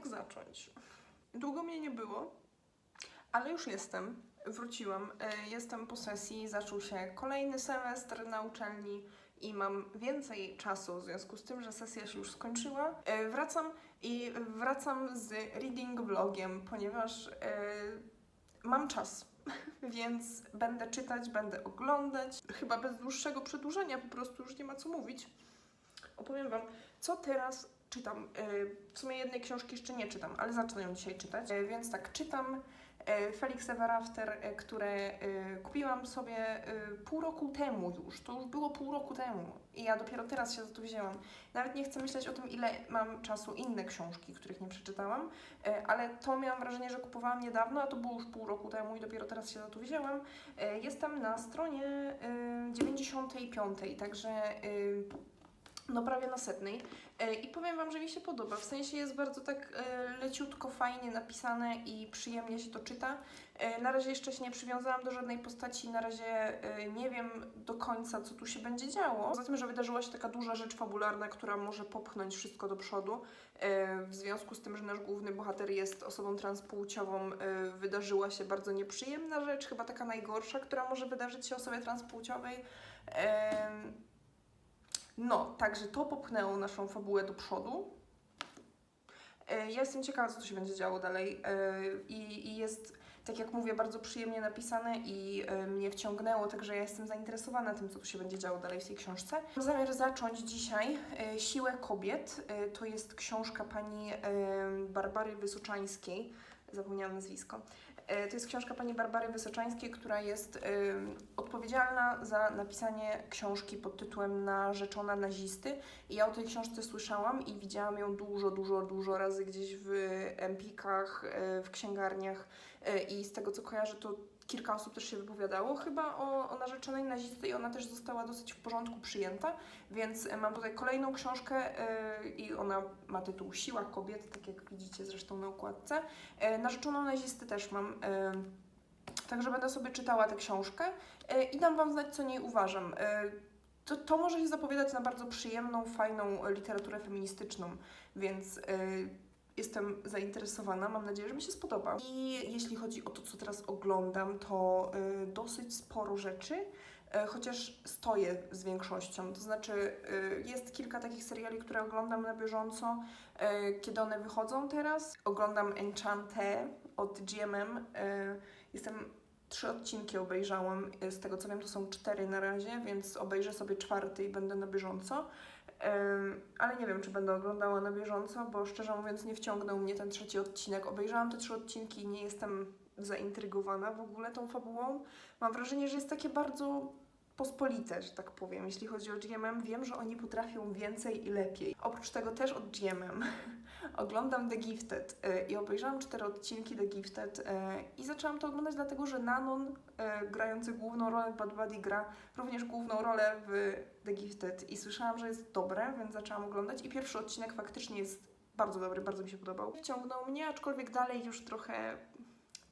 jak zacząć? Długo mnie nie było, ale już jestem. Wróciłam. E, Jestem po sesji, zaczął się kolejny semestr na uczelni i mam więcej czasu w związku z tym, że sesja się już skończyła. E, Wracam i wracam z reading vlogiem, ponieważ e, mam czas. Więc będę czytać, będę oglądać. Chyba bez dłuższego przedłużenia, po prostu już nie ma co mówić. Opowiem Wam, co teraz czytam. E, W sumie jednej książki jeszcze nie czytam, ale zacznę ją dzisiaj czytać. E, Więc tak, czytam e, Felix Ever After, które kupiłam sobie pół roku temu już. To już było pół roku temu. I ja dopiero teraz się za to wzięłam. Nawet nie chcę myśleć o tym, ile mam czasu inne książki, których nie przeczytałam, ale to miałam wrażenie, że kupowałam niedawno, a to było już pół roku temu i dopiero teraz się za to wzięłam. Jestem na stronie e, 95, także no prawie na setnej. E, I powiem Wam, że mi się podoba. W sensie jest bardzo tak e, leciutko, fajnie napisane i przyjemnie się to czyta. E, Na razie jeszcze się nie przywiązałam do żadnej postaci, na razie nie wiem do końca, co tu się będzie działo. Poza tym, że wydarzyła się taka duża rzecz fabularna, która może popchnąć wszystko do przodu. W związku z tym, że nasz główny bohater jest osobą transpłciową, wydarzyła się bardzo nieprzyjemna rzecz, chyba taka najgorsza, która może wydarzyć się osobie transpłciowej. No, także to popchnęło naszą fabułę do przodu. E, Ja jestem ciekawa, co tu się będzie działo dalej. E, I, i jest, tak jak mówię, bardzo przyjemnie napisane i e, mnie wciągnęło, także ja jestem zainteresowana tym, co tu się będzie działo dalej w tej książce. Mam zamiar zacząć dzisiaj Siłę kobiet. To jest książka pani Barbary Wysoczańskiej. Zapomniałam nazwisko. E, To jest książka pani Barbary Wysoczańskiej, która jest odpowiedzialna za napisanie książki pod tytułem Narzeczona nazisty. I ja o tej książce słyszałam i widziałam ją dużo, dużo, dużo razy gdzieś w empikach, e, w księgarniach e, i z tego co kojarzę, to kilka osób też się wypowiadało chyba o, o narzeczonej i ona też została dosyć w porządku przyjęta, więc e, mam tutaj kolejną książkę e, i ona ma tytuł Siła kobiet, tak jak widzicie zresztą na okładce. E, Narzeczoną nazisty też mam. Także będę sobie czytała tę książkę i dam Wam znać, co niej uważam. To, to może się zapowiadać na bardzo przyjemną, fajną literaturę feministyczną, więc e, jestem zainteresowana. Mam nadzieję, że mi się spodoba. I jeśli chodzi o to, co teraz oglądam, to e, dosyć sporo rzeczy. e, Chociaż stoję z większością, to znaczy e, jest kilka takich seriali, które oglądam na bieżąco, e, kiedy one wychodzą teraz. Oglądam Enchante od GMM. e, Jestem trzy odcinki obejrzałam. e, Z tego co wiem, to są cztery na razie, więc obejrzę sobie czwarty i będę na bieżąco. Ale nie wiem, czy będę oglądała na bieżąco, bo szczerze mówiąc nie wciągnął mnie ten trzeci odcinek. Obejrzałam te trzy odcinki i nie jestem zaintrygowana w ogóle tą fabułą. Mam wrażenie, że jest takie bardzo pospolite, że tak powiem. Jeśli chodzi o GMM, wiem, że oni potrafią więcej i lepiej. Oprócz tego też od GMM oglądam The Gifted e, i obejrzałam cztery odcinki The Gifted e, i zaczęłam to oglądać dlatego, że Nanon, e, grający główną rolę w Bad Buddy, gra również główną rolę w The Gifted i słyszałam, że jest dobre, więc zaczęłam oglądać i pierwszy odcinek faktycznie jest bardzo dobry, bardzo mi się podobał. Wciągnął mnie, aczkolwiek dalej już trochę,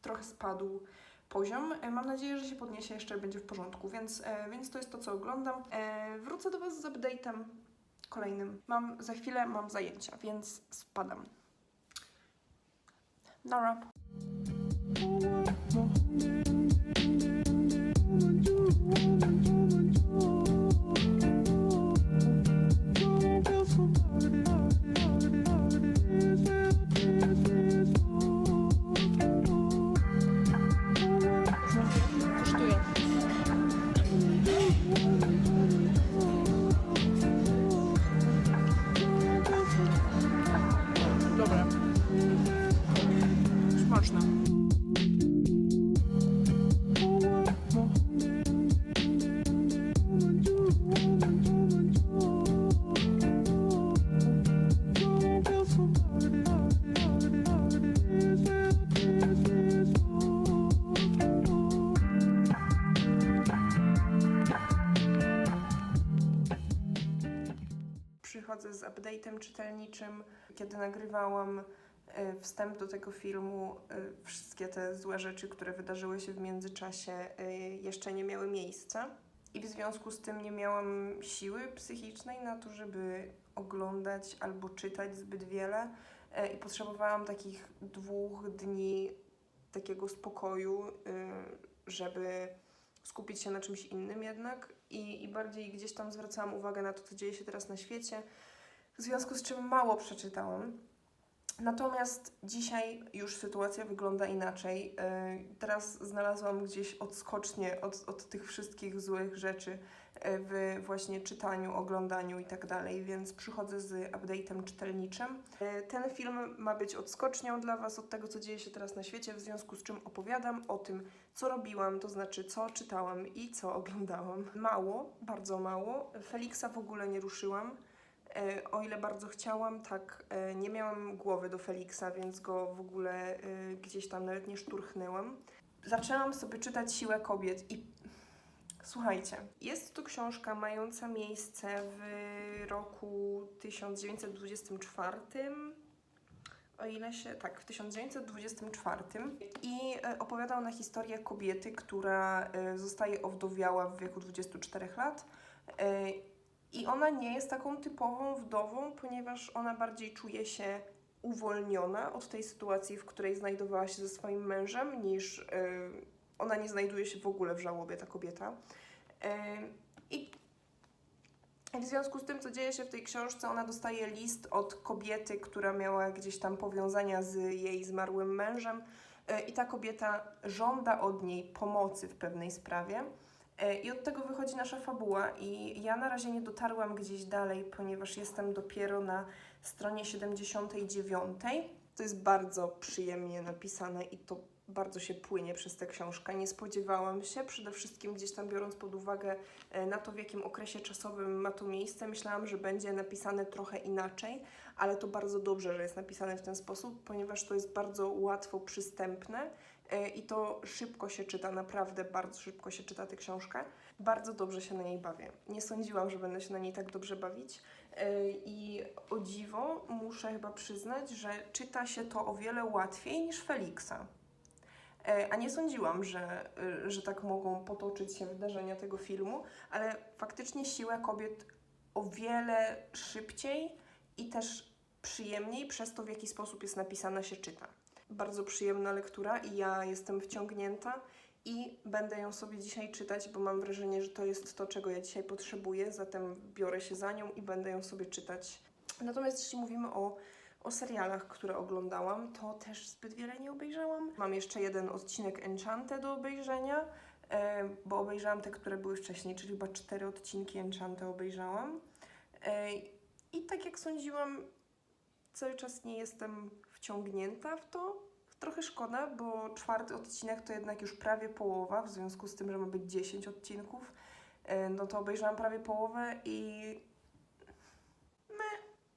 trochę spadł poziom. E, Mam nadzieję, że się podniesie jeszcze będzie w porządku, więc, e, więc to jest to, co oglądam. E, Wrócę do Was z update'em kolejnym. Mam za chwilę mam zajęcia, więc spadam. Nara. Kosztuje. Z update'em czytelniczym, kiedy nagrywałam e, wstęp do tego filmu, e, wszystkie te złe rzeczy, które wydarzyły się w międzyczasie, e, jeszcze nie miały miejsca. I w związku z tym nie miałam siły psychicznej na to, żeby oglądać albo czytać zbyt wiele. i potrzebowałam takich dwóch dni takiego spokoju, żeby skupić się na czymś innym jednak i, i bardziej gdzieś tam zwracałam uwagę na to, co dzieje się teraz na świecie, w związku z czym mało przeczytałam. Natomiast dzisiaj już sytuacja wygląda inaczej. Yy, Teraz znalazłam gdzieś odskocznie od, od tych wszystkich złych rzeczy yy, w właśnie czytaniu, oglądaniu i tak dalej, więc przychodzę z update'em czytelniczym. Yy, Ten film ma być odskocznią dla Was od tego, co dzieje się teraz na świecie, w związku z czym opowiadam o tym, co robiłam, to znaczy co czytałam i co oglądałam. Mało, bardzo mało. Feliksa w ogóle nie ruszyłam. E, O ile bardzo chciałam, tak e, nie miałam głowy do Feliksa, więc go w ogóle e, gdzieś tam nawet nie szturchnęłam. Zaczęłam sobie czytać Siłę Kobiet i słuchajcie, jest to książka mająca miejsce w roku 1924. O ile się. Tak, w 1924. I opowiada ona historię kobiety, która zostaje owdowiała w wieku 24 lat. E, i ona nie jest taką typową wdową, ponieważ ona bardziej czuje się uwolniona od tej sytuacji, w której znajdowała się ze swoim mężem, niż y, ona nie znajduje się w ogóle w żałobie, ta kobieta. Y, I w związku z tym, co dzieje się w tej książce, ona dostaje list od kobiety, która miała gdzieś tam powiązania z jej zmarłym mężem, y, i ta kobieta żąda od niej pomocy w pewnej sprawie. E, I od tego wychodzi nasza fabuła, i ja na razie nie dotarłam gdzieś dalej, ponieważ jestem dopiero na stronie 79. To jest bardzo przyjemnie napisane i to bardzo się płynie przez tę książkę. Nie spodziewałam się, przede wszystkim gdzieś tam biorąc pod uwagę e, na to, w jakim okresie czasowym ma to miejsce, myślałam, że będzie napisane trochę inaczej, ale to bardzo dobrze, że jest napisane w ten sposób, ponieważ to jest bardzo łatwo przystępne i to szybko się czyta, naprawdę bardzo szybko się czyta tę książkę. Bardzo dobrze się na niej bawię. Nie sądziłam, że będę się na niej tak dobrze bawić. E, I o dziwo muszę chyba przyznać, że czyta się to o wiele łatwiej niż Feliksa. E, A nie sądziłam, że, że tak mogą potoczyć się wydarzenia tego filmu, ale faktycznie siłę kobiet o wiele szybciej i też przyjemniej przez to, w jaki sposób jest napisana, się czyta. Bardzo przyjemna lektura i ja jestem wciągnięta i będę ją sobie dzisiaj czytać, bo mam wrażenie, że to jest to, czego ja dzisiaj potrzebuję, zatem biorę się za nią i będę ją sobie czytać. Natomiast jeśli mówimy o o serialach, które oglądałam, to też zbyt wiele nie obejrzałam. Mam jeszcze jeden odcinek Enchanted do obejrzenia, e, bo obejrzałam te, które były wcześniej, czyli chyba cztery odcinki Enchanted obejrzałam. E, I tak jak sądziłam, cały czas nie jestem wciągnięta w to. Trochę szkoda, bo czwarty odcinek to jednak już prawie połowa, w związku z tym, że ma być 10 odcinków. E, No to obejrzałam prawie połowę i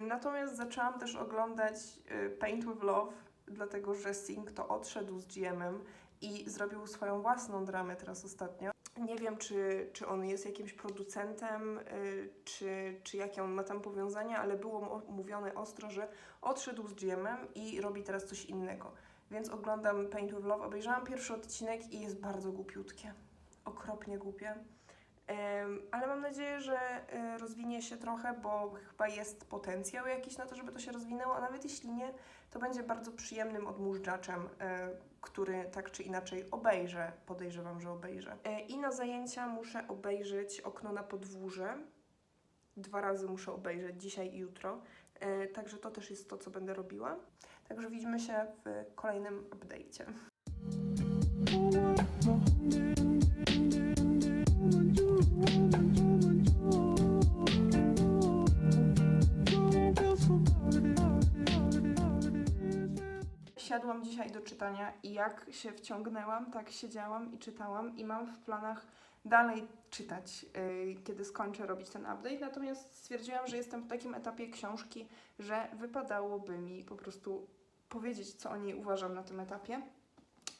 Natomiast zaczęłam też oglądać y, Paint with Love, dlatego że Sing to odszedł z GM-em i zrobił swoją własną dramę teraz ostatnio. Nie wiem, czy, czy on jest jakimś producentem, y, czy, czy jakie on ma tam powiązania, ale było mówione ostro, że odszedł z GM-em i robi teraz coś innego. Więc oglądam Paint with Love. Obejrzałam pierwszy odcinek i jest bardzo głupiutkie. Okropnie głupie. Ale mam nadzieję, że e, rozwinie się trochę, bo chyba jest potencjał jakiś na to, żeby to się rozwinęło, a nawet jeśli nie, to będzie bardzo przyjemnym odmóżdżaczem, e, który tak czy inaczej obejrzę. Podejrzewam, że obejrzę. E, I na zajęcia muszę obejrzeć Okno na podwórze. Dwa razy muszę obejrzeć, dzisiaj i jutro. Także to też jest to, co będę robiła. Także widzimy się w kolejnym update'cie. Siadłam dzisiaj do czytania i jak się wciągnęłam, tak siedziałam i czytałam i mam w planach dalej czytać, yy, kiedy skończę robić ten update. Natomiast stwierdziłam, że jestem w takim etapie książki, że wypadałoby mi po prostu powiedzieć, co o niej uważam na tym etapie.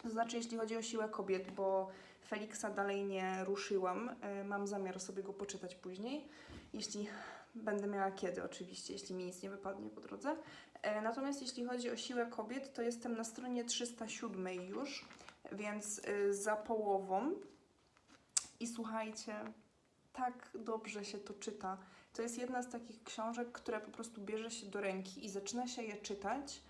To znaczy, jeśli chodzi o siłę kobiet, bo Feliksa dalej nie ruszyłam, yy, mam zamiar sobie go poczytać później, jeśli będę miała kiedy oczywiście, jeśli mi nic nie wypadnie po drodze. E, Natomiast jeśli chodzi o siłę kobiet, to jestem na stronie 307 już, więc y, za połową. I słuchajcie, tak dobrze się to czyta. To jest jedna z takich książek, które po prostu bierze się do ręki i zaczyna się je czytać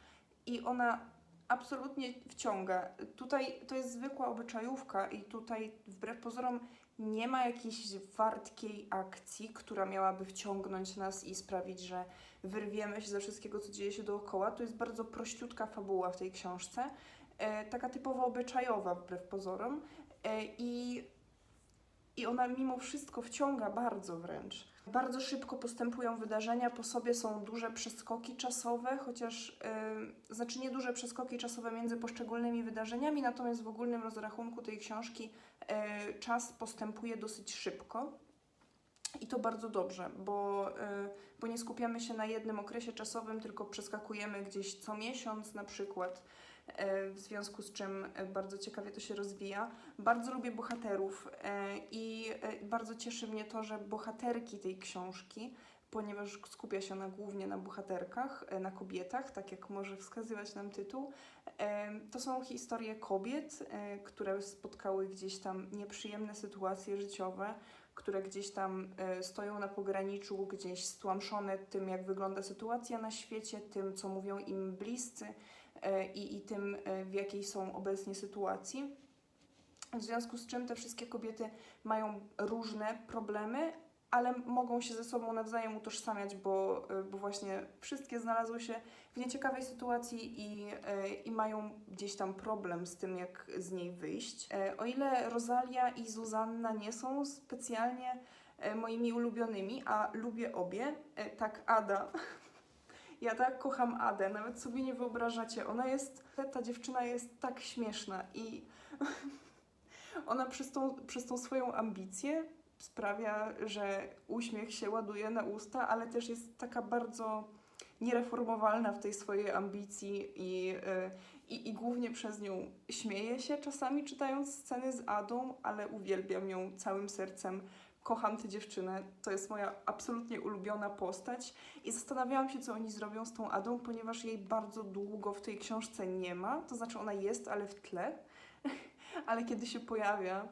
i ona absolutnie wciąga. Tutaj to jest zwykła obyczajówka i tutaj wbrew pozorom nie ma jakiejś wartkiej akcji, która miałaby wciągnąć nas i sprawić, że wyrwiemy się ze wszystkiego, co dzieje się dookoła. To jest bardzo prościutka fabuła w tej książce, e, taka typowo obyczajowa wbrew pozorom e, i, i ona mimo wszystko wciąga bardzo wręcz. Bardzo szybko postępują wydarzenia, po sobie są duże przeskoki czasowe, chociaż yy, znaczy nie duże przeskoki czasowe między poszczególnymi wydarzeniami, natomiast w ogólnym rozrachunku tej książki czas postępuje dosyć szybko. I to bardzo dobrze, bo, yy, bo nie skupiamy się na jednym okresie czasowym, tylko przeskakujemy gdzieś co miesiąc na przykład, w związku z czym bardzo ciekawie to się rozwija. Bardzo lubię bohaterów i bardzo cieszy mnie to, że bohaterki tej książki, ponieważ skupia się ona głównie na bohaterkach, na kobietach, tak jak może wskazywać nam tytuł, to są historie kobiet, które spotkały gdzieś tam nieprzyjemne sytuacje życiowe, które gdzieś tam stoją na pograniczu, gdzieś stłamszone tym, jak wygląda sytuacja na świecie, tym, co mówią im bliscy i, i tym, w jakiej są obecnie sytuacji. W związku z czym te wszystkie kobiety mają różne problemy, ale mogą się ze sobą nawzajem utożsamiać, bo, bo właśnie wszystkie znalazły się w nieciekawej sytuacji i, i mają gdzieś tam problem z tym, jak z niej wyjść. O ile Rosalia i Zuzanna nie są specjalnie moimi ulubionymi, a lubię obie, tak Ada Ja tak kocham Adę, nawet sobie nie wyobrażacie. Ona jest, ta dziewczyna jest tak śmieszna i ona przez tą, przez tą swoją ambicję sprawia, że uśmiech się ładuje na usta, ale też jest taka bardzo niereformowalna w tej swojej ambicji i, y, i, i głównie przez nią śmieje się czasami czytając sceny z Adą, ale uwielbiam ją całym sercem kocham tę dziewczynę. To jest moja absolutnie ulubiona postać i zastanawiałam się, co oni zrobią z tą Adą, ponieważ jej bardzo długo w tej książce nie ma. To znaczy, ona jest, ale w tle. ale kiedy się pojawia,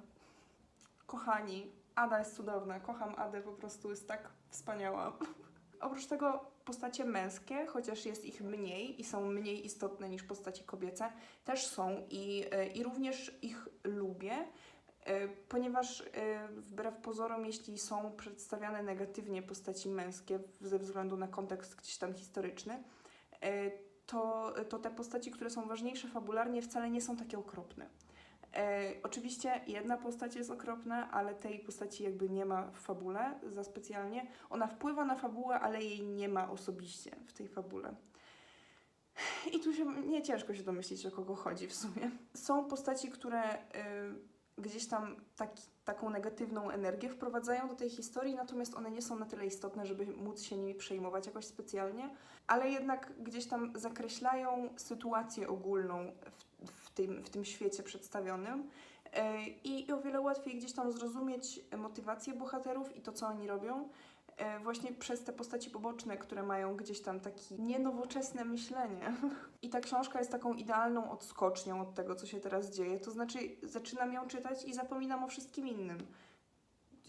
kochani, Ada jest cudowna. Kocham Adę, po prostu jest tak wspaniała. Oprócz tego postacie męskie, chociaż jest ich mniej i są mniej istotne niż postacie kobiece, też są i, e, i również ich lubię. E, ponieważ e, wbrew pozorom, jeśli są przedstawiane negatywnie postaci męskie ze względu na kontekst gdzieś tam historyczny, to, to te postaci, które są ważniejsze fabularnie, wcale nie są takie okropne. E, oczywiście jedna postać jest okropna, ale tej postaci jakby nie ma w fabule za specjalnie. Ona wpływa na fabułę, ale jej nie ma osobiście w tej fabule. I tu się nie ciężko się domyślić, o kogo chodzi w sumie. Są postaci, które gdzieś tam taki, taką negatywną energię wprowadzają do tej historii, natomiast one nie są na tyle istotne, żeby móc się nimi przejmować jakoś specjalnie, ale jednak gdzieś tam zakreślają sytuację ogólną w, tym, w tym świecie przedstawionym. E, I, I o wiele łatwiej gdzieś tam zrozumieć motywację bohaterów i to, co oni robią, E, właśnie przez te postaci poboczne, które mają gdzieś tam takie nienowoczesne myślenie. I ta książka jest taką idealną odskocznią od tego, co się teraz dzieje. To znaczy, zaczynam ją czytać i zapominam o wszystkim innym.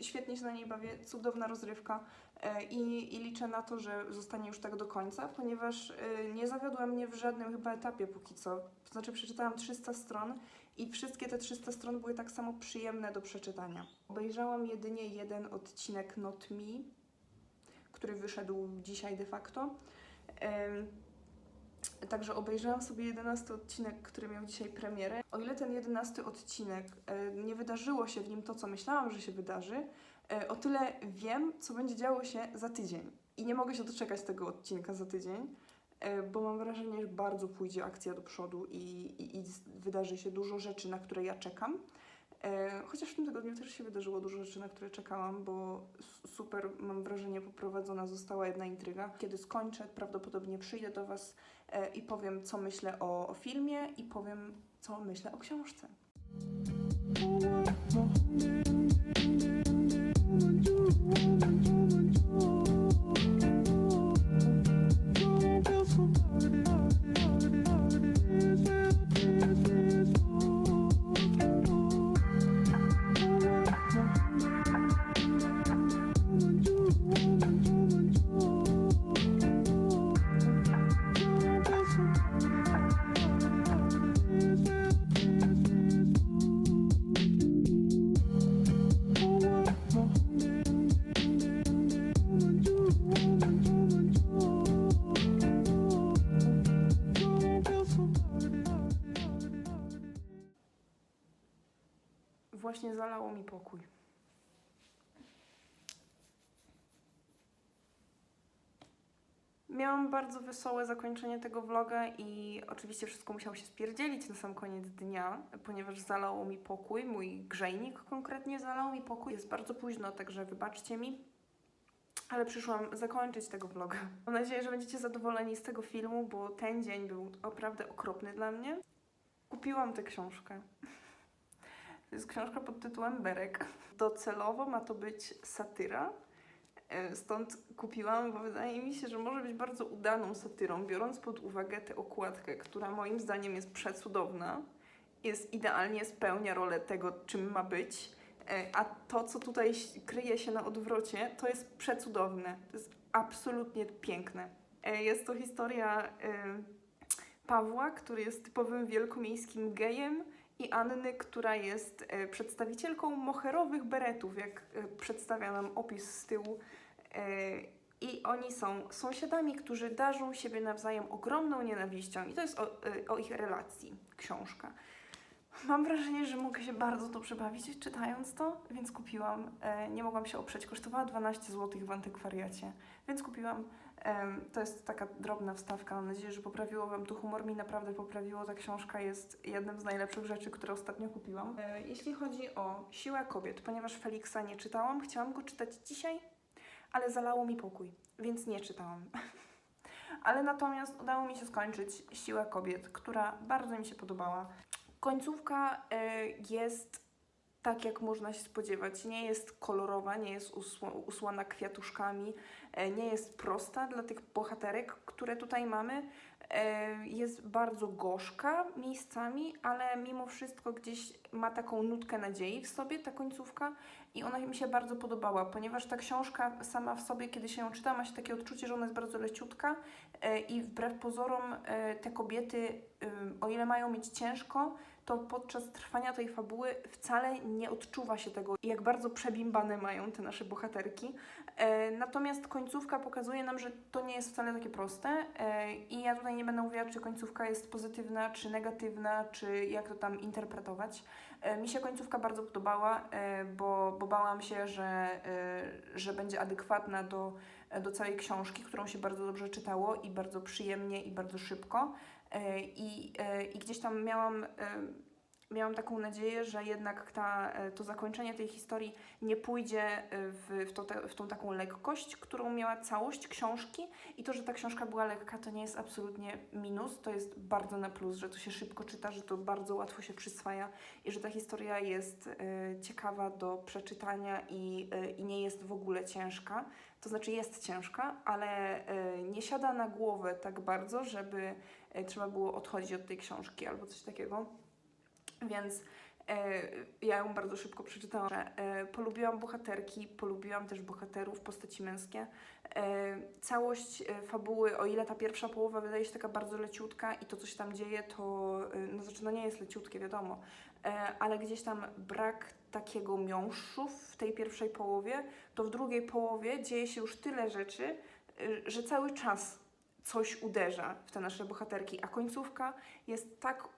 Świetnie się na niej bawię, cudowna rozrywka e, i, i liczę na to, że zostanie już tak do końca, ponieważ e, nie zawiodła mnie w żadnym chyba etapie póki co. To znaczy, przeczytałam 300 stron i wszystkie te 300 stron były tak samo przyjemne do przeczytania. Obejrzałam jedynie jeden odcinek Not Me, który wyszedł dzisiaj de facto. Także obejrzałam sobie 11 odcinek, który miał dzisiaj premierę. O ile ten 11 odcinek e, nie wydarzyło się w nim to, co myślałam, że się wydarzy, e, o tyle wiem, co będzie działo się za tydzień. I nie mogę się doczekać tego odcinka za tydzień, e, bo mam wrażenie, że bardzo pójdzie akcja do przodu i, i, i wydarzy się dużo rzeczy, na które ja czekam. Chociaż w tym tygodniu też się wydarzyło dużo rzeczy, na które czekałam, bo super, mam wrażenie, poprowadzona została jedna intryga. Kiedy skończę, prawdopodobnie przyjdę do Was e, i powiem, co myślę o, o filmie i powiem, co myślę o książce. Właśnie zalało mi pokój. Miałam bardzo wesołe zakończenie tego vloga i oczywiście wszystko musiało się spierdzielić na sam koniec dnia, ponieważ zalało mi pokój, mój grzejnik konkretnie zalał mi pokój. Jest bardzo późno, także wybaczcie mi. Ale przyszłam zakończyć tego vloga. Mam nadzieję, że będziecie zadowoleni z tego filmu, bo ten dzień był naprawdę okropny dla mnie. Kupiłam tę książkę. To jest książka pod tytułem Berek. Docelowo ma to być satyra. E, Stąd kupiłam, bo wydaje mi się, że może być bardzo udaną satyrą, biorąc pod uwagę tę okładkę, która moim zdaniem jest przecudowna. Jest idealnie spełnia rolę tego, czym ma być. E, A to, co tutaj kryje się na odwrocie, to jest przecudowne. To jest absolutnie piękne. E, Jest to historia Pawła, który jest typowym wielkomiejskim gejem i Anny, która jest e, przedstawicielką moherowych beretów, jak e, przedstawia nam opis z tyłu. E, I oni są sąsiadami, którzy darzą siebie nawzajem ogromną nienawiścią. I to jest o, o ich relacji książka. Mam wrażenie, że mogę się bardzo dobrze bawić czytając to, więc kupiłam. Nie mogłam się oprzeć. Kosztowała 12 zł w antykwariacie, więc kupiłam. To jest taka drobna wstawka. Mam nadzieję, że poprawiło Wam tu humor. Mi naprawdę poprawiło. Ta książka jest jednym z najlepszych rzeczy, które ostatnio kupiłam. E, Jeśli chodzi o Siłę Kobiet, ponieważ Feliksa nie czytałam, chciałam go czytać dzisiaj, ale zalało mi pokój, więc nie czytałam. Ale natomiast udało mi się skończyć Siłę Kobiet, która bardzo mi się podobała. Końcówka e, jest tak, jak można się spodziewać. Nie jest kolorowa, nie jest usłana kwiatuszkami, e, nie jest prosta dla tych bohaterek, które tutaj mamy. E, Jest bardzo gorzka miejscami, ale mimo wszystko gdzieś ma taką nutkę nadziei w sobie, ta końcówka. I ona mi się bardzo podobała, ponieważ ta książka sama w sobie, kiedy się ją czyta, ma się takie odczucie, że ona jest bardzo leciutka e, i wbrew pozorom e, te kobiety, o ile mają mieć ciężko, to podczas trwania tej fabuły wcale nie odczuwa się tego, jak bardzo przebimbane mają te nasze bohaterki. E, natomiast końcówka pokazuje nam, że to nie jest wcale takie proste e, i ja tutaj nie będę mówiła, czy końcówka jest pozytywna, czy negatywna, czy jak to tam interpretować. E, mi się końcówka bardzo podobała, bo, bo bałam się, że, że będzie adekwatna do, do całej książki, którą się bardzo dobrze czytało i bardzo przyjemnie i bardzo szybko. I, i gdzieś tam miałam, miałam taką nadzieję, że jednak ta, e, to zakończenie tej historii nie pójdzie e, w, w, te- w tą taką lekkość, którą miała całość książki. I to, że ta książka była lekka, to nie jest absolutnie minus, to jest bardzo na plus, że to się szybko czyta, że to bardzo łatwo się przyswaja i że ta historia jest e, ciekawa do przeczytania i, e, i nie jest w ogóle ciężka. To znaczy jest ciężka, ale e, nie siada na głowę tak bardzo, żeby trzeba było odchodzić od tej książki albo coś takiego. Więc e, ja ją bardzo szybko przeczytałam. E, polubiłam bohaterki, polubiłam też bohaterów, postaci męskie. E, całość fabuły, o ile ta pierwsza połowa wydaje się taka bardzo leciutka i to, co się tam dzieje, to no, znaczy, no nie jest leciutkie, wiadomo, ale gdzieś tam brak takiego miąższu w tej pierwszej połowie, to w drugiej połowie dzieje się już tyle rzeczy, że cały czas coś uderza w te nasze bohaterki, a końcówka jest tak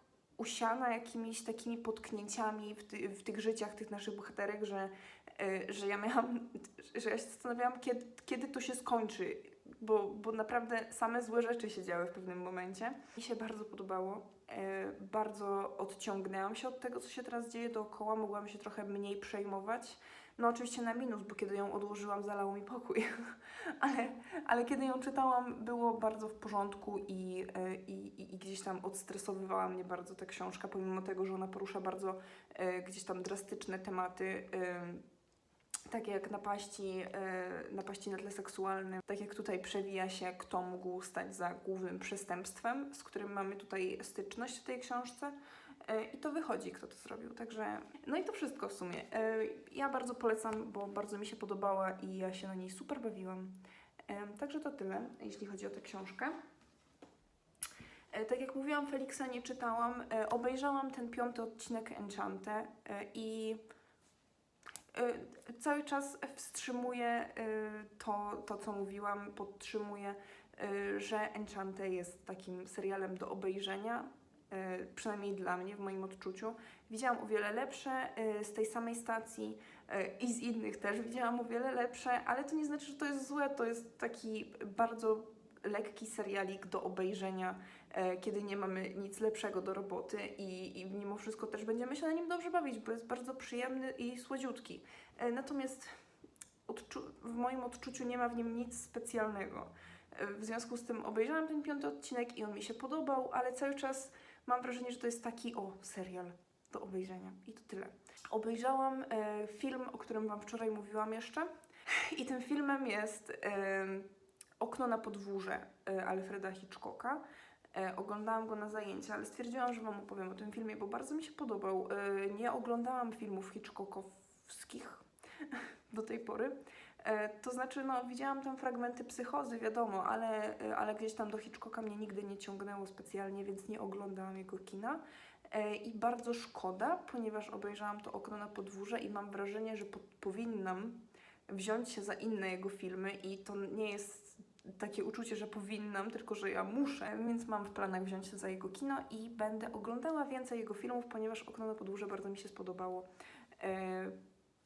usiana jakimiś takimi potknięciami w, ty, w tych życiach tych naszych bohaterek, że, e, że ja miałam, że ja się zastanawiałam, kiedy, kiedy to się skończy, bo, bo naprawdę same złe rzeczy się działy w pewnym momencie. Mi się bardzo podobało. E, bardzo odciągnęłam się od tego, co się teraz dzieje dookoła, mogłam się trochę mniej przejmować. No oczywiście na minus, bo kiedy ją odłożyłam, zalało mi pokój. ale, ale kiedy ją czytałam, było bardzo w porządku i, e, i, i, i gdzieś tam odstresowywała mnie bardzo ta książka, pomimo tego, że ona porusza bardzo e, gdzieś tam drastyczne tematy. E, takie jak napaści, e, napaści na tle seksualnym, tak jak tutaj przewija się, kto mógł stać za głównym przestępstwem, z którym mamy tutaj styczność w tej książce. E, I to wychodzi, kto to zrobił. Także, no i to wszystko w sumie. E, Ja bardzo polecam, bo bardzo mi się podobała i ja się na niej super bawiłam. E, Także to tyle, jeśli chodzi o tę książkę. Tak jak mówiłam, Feliksa nie czytałam. Obejrzałam ten piąty odcinek Enchante i cały czas wstrzymuję to, to, co mówiłam, podtrzymuję, że Enchante jest takim serialem do obejrzenia. E, przynajmniej dla mnie, w moim odczuciu. Widziałam o wiele lepsze e, z tej samej stacji e, i z innych też. Widziałam o wiele lepsze, ale to nie znaczy, że to jest złe. To jest taki bardzo lekki serialik do obejrzenia, kiedy nie mamy nic lepszego do roboty i, i mimo wszystko też będziemy się na nim dobrze bawić, bo jest bardzo przyjemny i słodziutki. Natomiast w moim odczuciu nie ma w nim nic specjalnego. W związku z tym obejrzałam ten piąty odcinek i on mi się podobał, ale cały czas mam wrażenie, że to jest taki o serial do obejrzenia i to tyle. Obejrzałam e, film, o którym Wam wczoraj mówiłam jeszcze i tym filmem jest e, Okno na podwórze e, Alfreda Hitchcocka. E, oglądałam go na zajęcia, ale stwierdziłam, że Wam opowiem o tym filmie, bo bardzo mi się podobał. E, nie oglądałam filmów Hitchcockowskich do tej pory. E, to znaczy, no, widziałam tam fragmenty psychozy, wiadomo, ale, e, ale gdzieś tam do Hitchcocka mnie nigdy nie ciągnęło specjalnie, więc nie oglądałam jego kina. E, I bardzo szkoda, ponieważ obejrzałam to okno na podwórze i mam wrażenie, że po, powinnam wziąć się za inne jego filmy i to nie jest takie uczucie, że powinnam, tylko że ja muszę, więc mam w planach wziąć się za jego kino i będę oglądała więcej jego filmów, ponieważ okno na podwórze bardzo mi się spodobało.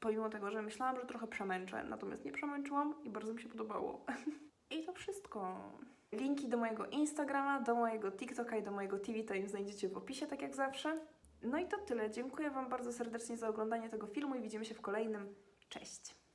Pomimo tego, że myślałam, że trochę przemęczę, natomiast nie przemęczyłam i bardzo mi się podobało. I to wszystko. Linki do mojego Instagrama, do mojego TikToka i do mojego TV Time znajdziecie w opisie, tak jak zawsze. No i to tyle. Dziękuję Wam bardzo serdecznie za oglądanie tego filmu i widzimy się w kolejnym. Cześć!